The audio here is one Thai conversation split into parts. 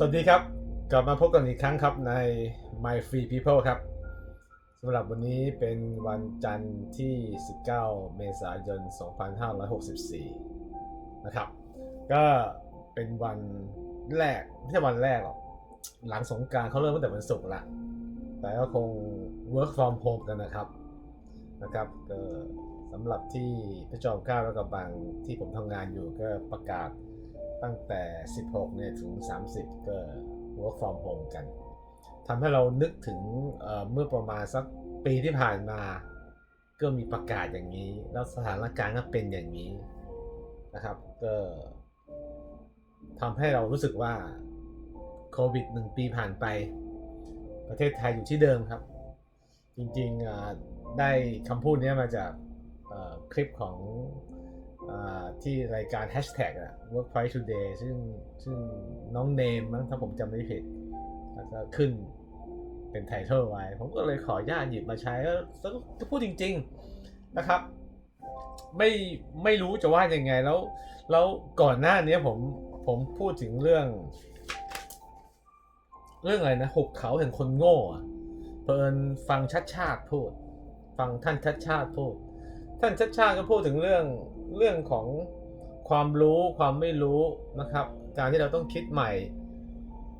สวัสดีครับ กลับมาพบกันอีกครั้งครับใน My Free People ครับสำหรับวันนี้เป็นวันจันทร์ที่ 19 เมษายน 2564 นะครับ ก็เป็นวันแรก ไม่ใช่วันแรกหรอก หลังสงการเขาเริ่มตั้งแต่วันศุกร์ละแต่ก็คง work from home กันนะครับ นะครับก็สำหรับที่พระจอมเกล้าและกระบังที่ผมทำงานอยู่ก็ประกาศ ตั้งแต่ 16 เนี่ยถึง 30 ก็ work from home กันทำให้เรานึกถึงเอ่อเมื่อประมาณสักปีที่ผ่านมา ก็มีประกาศอย่างนี้ แล้วสถานการณ์ก็เป็นอย่างนี้นะครับ ก็ทำให้เรารู้สึกว่าโควิดหนึ่งปีผ่านไป ประเทศไทยอยู่ที่เดิมครับ จริงๆอ่าได้คำพูดนี้มาจากเอ่อคลิปของ ที่รายการ Hashtag อะ Workpoint Today ซึ่งซึ่งน้องเนมมั้งถ้าผมจำไม่ผิด แล้วก็ขึ้นเป็นไทเทลไว้ ผมก็เลยขออนุญาตหยิบมาใช้แล้วก็พูดจริง ๆนะครับ ไม่ไม่รู้จะว่ายังไงแล้ว แล้วก่อนหน้านี้ผมผมพูดถึงเรื่อง เรื่องอะไรนะหุบเขาแห่งคนโง่อะเพิ่นฟังชัดชาติพูด ฟังท่านชัดชาติพูด ท่านชัดชาติก็พูดถึงเรื่องเรื่องของความรู้ความไม่รู้นะครับ การที่เราต้องคิดใหม่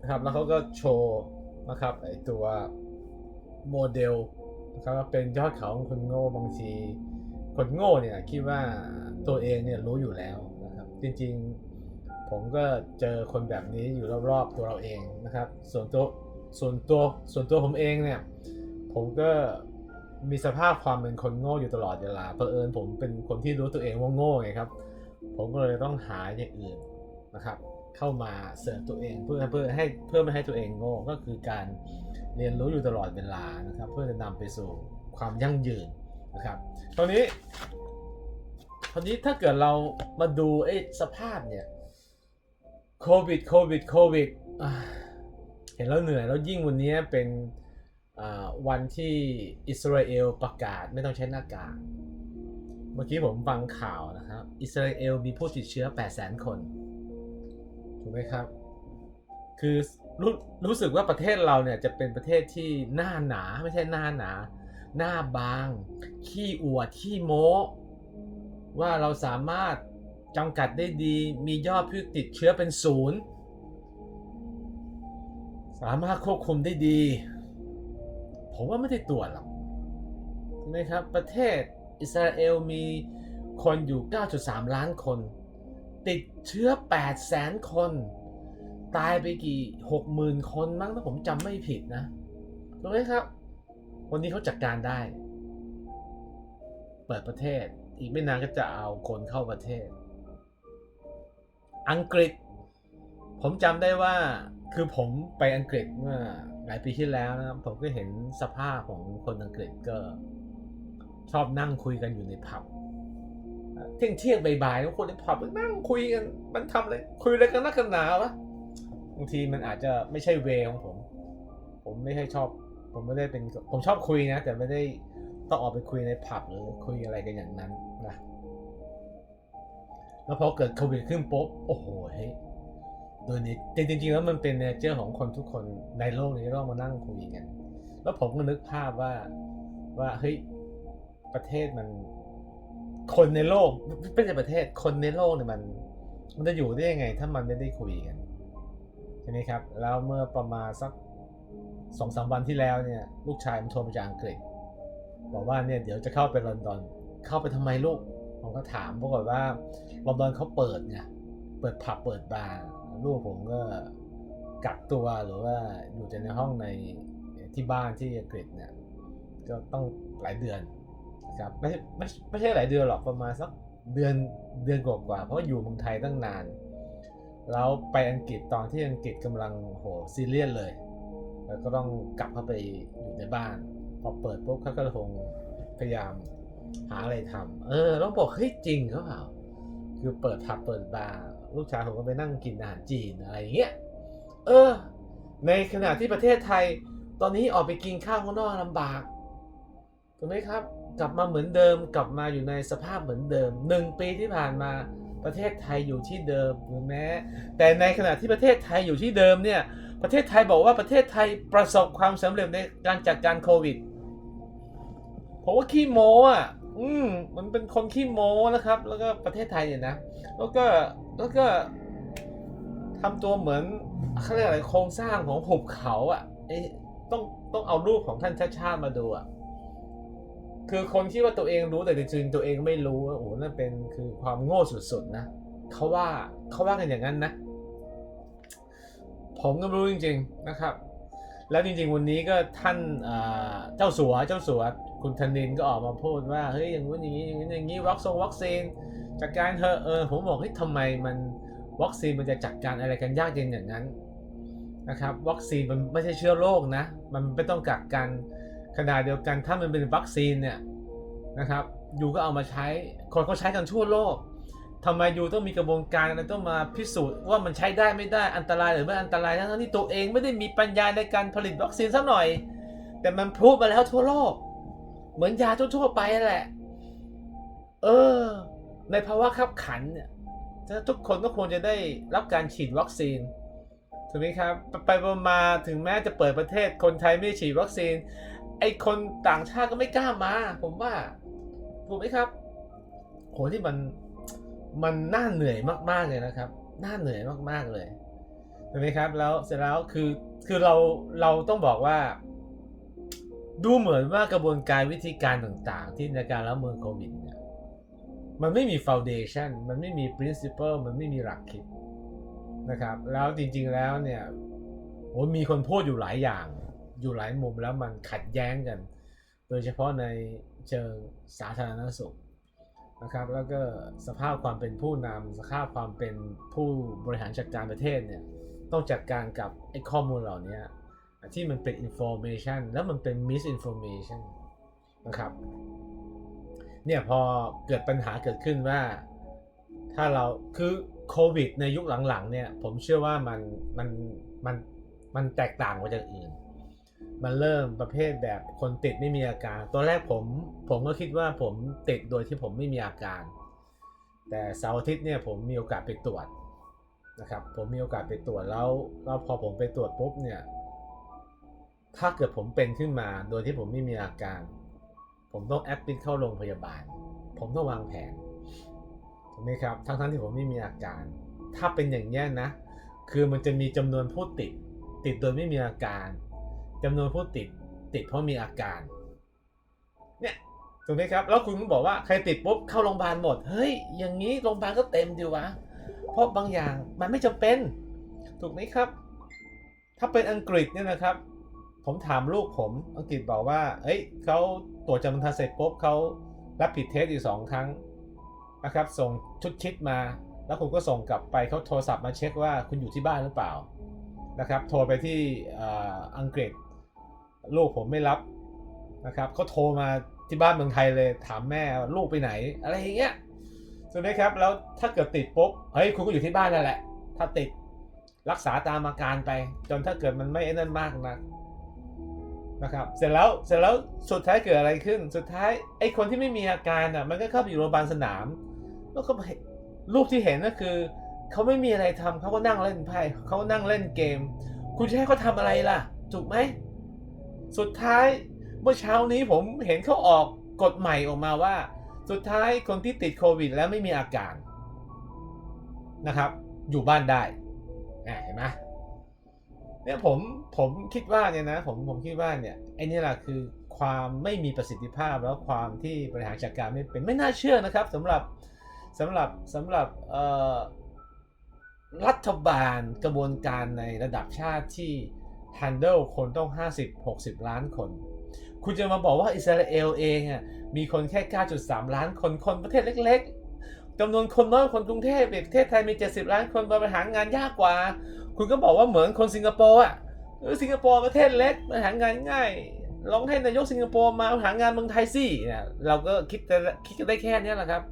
นะครับ แล้วเขาก็โชว์นะครับไอตัวโมเดลนะครับเป็นยอดเขาของคนโง่บางทีคนโง่เนี่ยคิดว่าตัวเองเนี่ยรู้อยู่แล้วนะครับ จริงๆผมก็เจอคนแบบนี้อยู่รอบๆตัวเราเองนะครับ ส่วนตัวส่วนตัวส่วนตัวผมเองเนี่ยผมก็ มีสภาพความเป็นคนโง่อยู่ตลอดเวลาเผอิญผมเป็นคนที่รู้ตัวเองว่าโง่ไงครับ ผมก็เลยต้องหาอย่างอื่นนะครับ เข้ามาเสริมตัวเองเพื่อเพื่อให้เพื่อไม่ให้ตัวเองโง่ก็คือการเรียนรู้อยู่ตลอดเวลานะครับ เพื่อจะนำไปสู่ความยั่งยืนนะครับ ตอนนี้ตอนนี้ถ้าเกิดเรามาดูไอ้สภาพเนี่ยโควิดโควิดโควิดเห็นแล้วเหนื่อยแล้วยิ่งวันนี้เป็น วันที่อิสราเอลประกาศไม่ต้องใช้หน้ากาก เมื่อกี้ผมฟังข่าวนะครับ อิสราเอลมีผู้ติดเชื้อ 800,000 คน ถูกไหมครับ คือรู้รู้สึกว่าประเทศเราเนี่ยจะเป็นประเทศที่หน้าหนาไม่ใช่หน้าหนา หน้าบาง ขี้อวดขี้โม้ว่าเราสามารถจำกัดได้ดี มียอดผู้ติดเชื้อเป็นศูนย์ สามารถควบคุมได้ดี ผมว่าไม่ได้ตรวจหรอกใช่ไหมครับ ประเทศอิสราเอลมีคนอยู่ 9.3 ล้านคน ติดเชื้อ 8 แสนคน ตายไปกี่ 60,000 คนมั้งถ้าผมจำไม่ผิดนะถูกไหมครับ วันนี้เขาจัดการได้ เปิดประเทศ อีกไม่นานก็จะเอาคนเข้าประเทศ อังกฤษ ผมจำได้ว่าคือผมไปอังกฤษเมื่อ หลายปีที่แล้วนะครับผมก็เห็นสภาพของคนอังกฤษก็ ชอบนั่งคุยกันอยู่ในผับเที่ยงเที่ยงบ่ายๆทุกคนในผับนั่งคุยกัน มันทำอะไรคุยอะไรกันนักกันหนาวะบางทีมันอาจจะไม่ใช่เวของผม ผมไม่ใช่ชอบ ผมไม่ได้เป็นผมชอบคุยนะ แต่ไม่ได้ต้องออกไปคุยในผับหรือคุยอะไรกันอย่างนั้นนะแล้วพอเกิดโควิดขึ้นปุ๊บโอ้โหเฮ้ย โดยนี้จริงๆแล้วมันเป็นเนเจอร์ของคนทุกคนในโลกนี้ต้องมานั่งคุยกัน แล้วผมก็นึกภาพว่าว่าเฮ้ยประเทศมัน คนในโลกไม่ใช่ประเทศคนในโลกเนี่ยมัน มันจะอยู่ได้ยังไง ถ้ามันไม่ได้คุยกันใช่ไหมครับ แล้วเมื่อประมาณสักสองสามวันที่แล้วเนี่ย ลูกชายมันโทรมาจากอังกฤษ บอกว่าเนี่ยเดี๋ยวจะเข้าไปลอนดอน เข้าไปทำไมลูกผมก็ถามปรากฏว่าลอนดอนเขาเปิดไงเปิดผับเปิดบาร์ ลูกผมก็กักตัวหรือว่าอยู่แต่ในห้องในที่บ้านที่อังกฤษเนี่ย ก็ต้องหลายเดือนนะครับไม่ใช่ไม่ไม่ใช่หลายเดือนหรอกประมาณสักเดือนเดือนกว่าๆเพราะอยู่เมืองไทยตั้งนาน แล้วไปอังกฤษตอนที่อังกฤษกำลังโหซีเรียสเลย แล้วก็ต้องกลับเข้าไปอยู่ในบ้าน พอเปิดปุ๊บเขาก็คงพยายามหาอะไรทำเออต้องบอกเฮ้ยจริงเขาเปล่าคือเปิดผับเปิดบาร์ ลูกชายผมก็ไปนั่งกินอาหารจีนอะไรอย่างเงี้ยเออ ในขณะที่ประเทศไทย ตอนนี้ออกไปกินข้าวข้างนอกลำบากถูกไหมครับ กลับมาเหมือนเดิมกลับมาอยู่ในสภาพเหมือนเดิมหนึ่งปีที่ผ่านมาประเทศไทยอยู่ที่เดิมหรือแม้ แต่ในขณะที่ประเทศไทยอยู่ที่เดิมเนี่ย ประเทศไทยบอกว่าประเทศไทยประสบความสำเร็จในการจัดการโควิดผมว่าขี้โม้อะ อืมมันเป็นคนขี้โม้นะครับ แล้วก็ประเทศไทยเนี่ยนะ แล้วก็ แล้วก็ทำตัวเหมือนเขาเรียกอะไรโครงสร้างของหุบเขาอะเอ้ยต้องต้องเอารูปของท่านชาติชาติมาดูอะคือคนที่ว่าตัวเองรู้แต่จริงๆตัวเองไม่รู้โอ้โหนั่นเป็นคือความโง่สุดๆนะเขาว่าเขาว่ากันอย่างนั้นนะ ผมก็ไม่รู้จริง ๆนะครับ แล้วจริง ๆ วันนี้ก็ท่านเจ้าสัวเจ้าสัว คุณธนินก็ออกมาพูดว่าเฮ้ยอย่างนู้นอย่างนี้อย่างนี้อย่างนี้วัคซงวัคซีนจัดการเถอะเออผมบอกเฮ้ยทำไมมันวัคซีนมันจะจัดการอะไรกันยากเย็นอย่างนั้นนะครับวัคซีนมันไม่ใช่เชื้อโรคนะ มันไม่ต้องกักกันขนาดเดียวกันถ้ามันเป็นวัคซีนเนี่ยนะครับยูก็เอามาใช้คนเขาใช้กันทั่วโลกทำไมยูต้องมีกระบวนการอะไรต้องมาพิสูจน์ว่ามันใช้ได้ไม่ได้อันตรายหรือไม่อันตรายทั้งที่ตัวเองไม่ได้มีปัญญาในการผลิตวัคซีนสักหน่อย แต่มันพูดมาแล้วทั่วโลก เหมือนยาทั่วๆไปแหละ เออ ในภาวะขับขันเนี่ยทุกคนก็ควรจะได้รับการฉีดวัคซีนถูกไหมครับ ไปมาถึงแม้จะเปิดประเทศคนไทยไม่ฉีดวัคซีน ไอคนต่างชาติก็ไม่กล้ามา ผมว่าถูกไหมครับโหที่มันมันน่าเหนื่อยมากๆเลยนะครับ น่าเหนื่อยมากๆเลยถูกไหมครับ แล้วเสร็จแล้วคือคือเราเราต้องบอกว่า ดูเหมือนว่ากระบวนการวิธีการต่างๆ ที่ในการรับมือโควิดเนี่ยมันไม่มี foundation มันไม่มี principle มันไม่มีหลักคิดนะครับ แล้วจริงๆแล้วเนี่ยโอ้มีคนพูดอยู่หลายอย่างอยู่หลายมุมแล้วมันขัดแย้งกัน โดยเฉพาะในเชิงสาธารณสุขนะครับ แล้วก็สภาพความเป็นผู้นำสภาพความเป็นผู้บริหารจัดการประเทศเนี่ยต้องจัดการกับไอ้ข้อมูลเหล่านี้ ที่มันเป็น information แล้วมันเป็น misinformation นะครับ เนี่ยพอเกิดปัญหาเกิดขึ้นว่า ถ้าเราคือโควิดในยุคหลังๆเนี่ย ผมเชื่อว่ามันมันมันมันแตกต่างกว่าจากอื่น มันเริ่มประเภทแบบคนติดไม่มีอาการ ตอนแรกผมผมก็คิดว่าผมติดโดยที่ผมไม่มีอาการ แต่เสาร์อาทิตย์เนี่ยผมมีโอกาสไปตรวจนะครับ ผมมีโอกาสไปตรวจแล้วแล้วพอผมไปตรวจปุ๊บเนี่ย ถ้าเกิดผมเป็นขึ้นมาโดยที่ผมไม่มีอาการ ผมต้องแอดมิดเข้าโรงพยาบาล ผมต้องวางแผนถูกไหมครับทั้งทั้งๆที่ผมไม่มีอาการ ถ้าเป็นอย่างนี้นะ คือมันจะมีจำนวนผู้ติด ติดโดยไม่มีอาการจำนวนผู้ติดติดเพราะมีอาการ เนี่ยถูกไหมครับแล้วคุณก็บอกว่าใครติดปุ๊บเข้าโรงพยาบาลหมดเฮ้ยอย่างนี้โรงพยาบาลก็เต็มดีวะเพราะบางอย่างมันไม่จำเป็น ถูกไหมครับ ถ้าเป็นอังกฤษเนี่ยนะครับ ผมถามลูกผมอังกฤษบอกว่า เอ้ยเขาตรวจจำนวนทันเสร็จปุ๊บเขารับผิดเทสอีกสองครั้งนะครับ ส่งชุดชิดมา แล้วคุณก็ส่งกลับไปเขาโทรศัพท์มาเช็คว่าคุณอยู่ที่บ้านหรือเปล่านะครับ โทรไปที่อังกฤษ ลูกผมไม่รับนะครับเขาโทรมาที่บ้านเมืองไทยเลยถามแม่ลูกไปไหน อะไรอย่างเงี้ยถูกไหมครับแล้วถ้าเกิดติดปุ๊บเฮ้ยคุณก็อยู่ที่บ้านนั่นแหละ ถ้าติดรักษาตามอาการไป จนถ้าเกิดมันไม่ไอ้นั่นมากนะ นะครับเสร็จแล้วเสร็จแล้วสุดท้ายเกิดอะไรขึ้น สุดท้ายไอ้คนที่ไม่มีอาการอะมันก็เข้าไปอยู่โรงพยาบาลสนาม แล้วก็รูปที่เห็นก็คือเขาไม่มีอะไรทำเขาก็นั่งเล่นไพ่เขานั่งเล่นเกม คุณจะให้เขาทำอะไรล่ะ ถูกไหมสุดท้ายเมื่อเช้านี้ผมเห็นเขาออกกฎใหม่ออกมาว่า สุดท้ายคนที่ติดโควิด แล้วไม่มีอาการนะครับ อยู่บ้านได้เห็นไหม เนี่ยผมผมคิดว่าเนี่ยนะผมผมคิดว่าเนี่ยไอ้นี่แหละคือความไม่มีประสิทธิภาพแล้วความที่บริหารจัดการไม่เป็นไม่น่าเชื่อนะครับสำหรับสำหรับสำหรับรัฐบาลกระบวนการในระดับชาติที่ handle คนต้อง 50-60 ล้านคน คุณจะมาบอกว่าอิสราเอลเองอะมีคนแค่ 9.3 ล้านคนคนประเทศเล็ก ๆจำนวนคนน้อยกว่าคนกรุงเทพประเทศไทยมี 70 ล้านคนบริหารงานยากกว่า คุณก็บอกว่าเหมือนคนสิงคโปร์อะสิงคโปร์ประเทศเล็กบริหางานง่ายลองให้นายกสิงคโปร์มาหางานเมืองไทยสิเนี่ยเราก็คิดแต่คิดกันได้แค่เนี้ยแหละครับ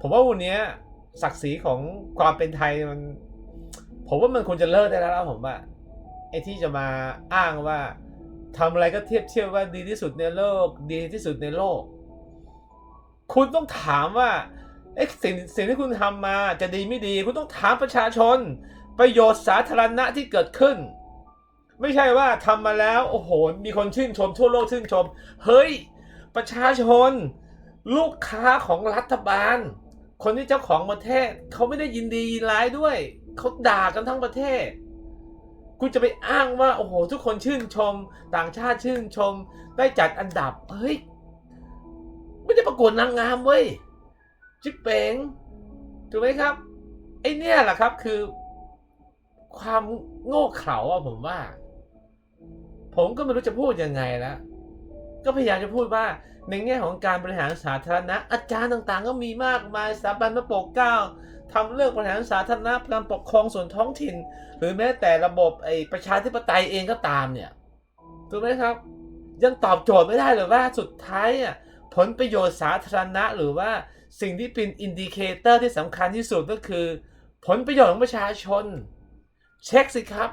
ผมว่าวันนี้ศักดิ์ศรีของความเป็นไทยมัน ผมว่ามันควรจะเลิกได้แล้วผมว่าไอ้ที่จะมาอ้างว่าทำอะไรก็เทียบเทียบว่าดีที่สุดในโลก ดีที่สุดในโลก คุณต้องถามว่าเอ้สิ่งสิ่งที่คุณทำมาจะดีไม่ดี คุณต้องถามประชาชน ประโยชน์สาธารณะที่เกิดขึ้น ไม่ใช่ว่าทำมาแล้วโอ้โหมีคนชื่นชมทั่วโลกชื่นชม เฮ้ย ประชาชน ลูกค้าของรัฐบาล คนที่เจ้าของประเทศเขาไม่ได้ยินดียินร้ายด้วยเขาด่ากันทั้งประเทศ คุณจะไปอ้างว่า โอ้โห ทุกคนชื่นชม ต่างชาติชื่นชม ได้จัดอันดับเฮ้ยไม่ได้ประกวดนางงามเว้ยจิ๊บเป๋งถูกไหมครับไอเนี่ยแหละครับคือ ความโง่เขลาอะผมว่า ผมก็ไม่รู้จะพูดยังไงแล้วก็พยายามจะพูดว่าในแง่ของการบริหารสาธารณะ อาจารย์ต่างๆ ก็มีมากมายสถาบันพระปกเก้าทำเรื่องบริหารสาธารณะการปกครองส่วนท้องถิ่น หรือแม้แต่ระบบไอ้ประชาธิปไตยเองก็ตามเนี่ยถูกไหมครับ ยังตอบโจทย์ไม่ได้เลยว่าสุดท้ายอะผลประโยชน์สาธารณะหรือว่าสิ่งที่เป็นอินดิเคเตอร์ที่สำคัญที่สุดก็คือ ผลประโยชน์ของประชาชน เช็คสิครับ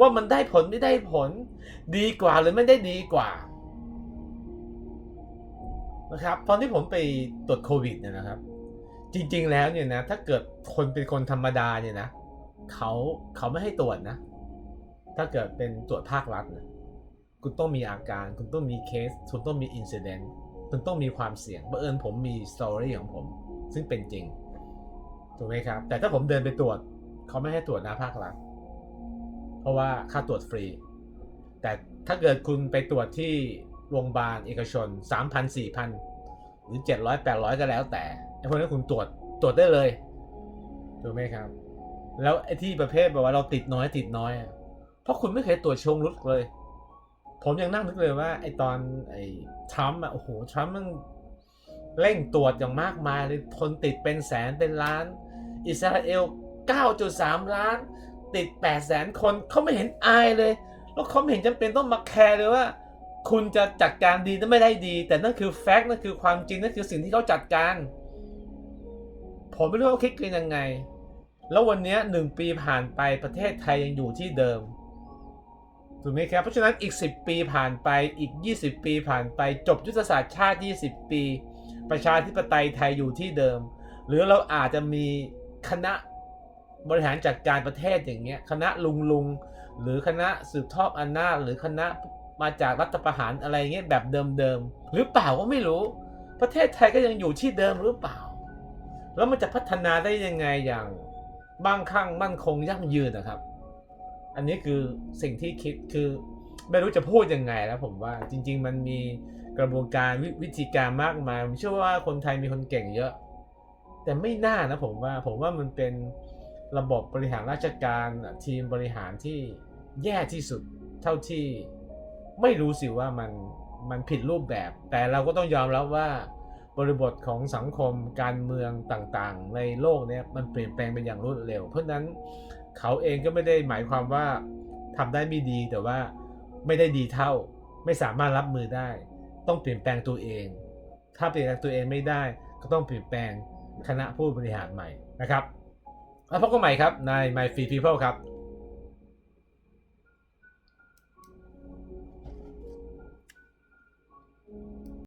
ว่ามันได้ผลไม่ได้ผล ดีกว่าหรือไม่ได้ดีกว่านะครับตอนที่ผมไปตรวจโควิดเนี่ยนะครับ จริงๆแล้วเนี่ยนะ ถ้าเกิดคนเป็นคนธรรมดาเนี่ยนะเขาเขาไม่ให้ตรวจนะ ถ้าเกิดเป็นตรวจภาครัฐนะคุณต้องมีอาการ คุณต้องมีเคส คุณต้องมีอินซิเดนต์คุณต้องมีความเสี่ยงบังเอิญผมมีสตอรี่ของผม ซึ่งเป็นจริงถูกไหมครับ แต่ถ้าผมเดินไปตรวจ เขาไม่ให้ตรวจนะภาครัฐเพราะว่าค่าตรวจฟรี แต่ถ้าเกิดคุณไปตรวจที่โรงพยาบาลเอกชน 3,000 4,000 หรือ 700 800 ก็แล้วแต่ไอ้พวกนั้นคุณตรวจตรวจได้เลยถูกไหมครับ แล้วไอ้ที่ประเภทแบบว่าเราติดน้อยติดน้อย เพราะคุณไม่เคยตรวจชงรุดเลย ผมยังนั่งนึกเลยว่า ไอ้ตอนไอ้ทรัมป์อะโอ้โหทรัมป์มันเร่งตรวจอย่างมากมายเลยคนติดเป็นแสนเป็นล้าน อิสราเอล 9.3 ล้าน ติด8แสนคนเขาไม่เห็นอายเลย แล้วเขาไม่เห็นจำเป็นต้องมาแคร์เลยว่า คุณจะจัดการดีหรือไม่ได้ดี แต่นั่นคือแฟกต์นั่นคือความจริงนั่นคือสิ่งที่เขาจัดการ ผมไม่รู้ว่าเขาคิดกันยังไง แล้ววันนี้หนึ่งปีผ่านไปประเทศไทยยังอยู่ที่เดิมถูกไหมครับ เพราะฉะนั้นอีก 10 ปีผ่านไปอีก 20 ปีผ่านไป จบยุทธศาสตร์ชาติ 20 ปี ประชาธิปไตยไทยอยู่ที่เดิม หรือเราอาจจะมีคณะ บริหารจัดการประเทศอย่างเงี้ยคณะลุงลุงหรือคณะสืบทอดอำนาจหรือคณะมาจากรัฐประหารอะไรเงี้ยแบบเดิมๆหรือเปล่าก็ไม่รู้ ประเทศไทยก็ยังอยู่ที่เดิมหรือเปล่า แล้วมันจะพัฒนาได้ยังไงอย่างบ้างคั่งมั่นคงยั่งยืนนะครับ อันนี้คือสิ่งที่คิดคือไม่รู้จะพูดยังไงแล้วผมว่าจริง ๆ มันมีกระบวนการววิธีการมากมายผมเชื่อว่าคนไทยมีคนเก่งเยอะ แต่ไม่น่านะผมว่าผมว่ามันเป็น ระบบบริหารราชการทีมบริหารที่แย่ที่สุดเท่าที่ไม่รู้สิว่ามันมันผิดรูปแบบ แต่เราก็ต้องยอมรับว่าบริบทของสังคมการเมืองต่างๆ ในโลกนี้มันเปลี่ยนแปลงไปอย่างรวดเร็ว เพราะนั้นเขาเองก็ไม่ได้หมายความว่าทำได้ไม่ดีแต่ว่าไม่ได้ดีเท่า ไม่สามารถรับมือได้ ต้องเปลี่ยนแปลงตัวเอง ถ้าเปลี่ยนแปลงตัวเองไม่ได้ ก็ต้องเปลี่ยนแปลงคณะผู้บริหารใหม่นะครับ แล้วพบกันใหม่ครับใน My Free People ครับ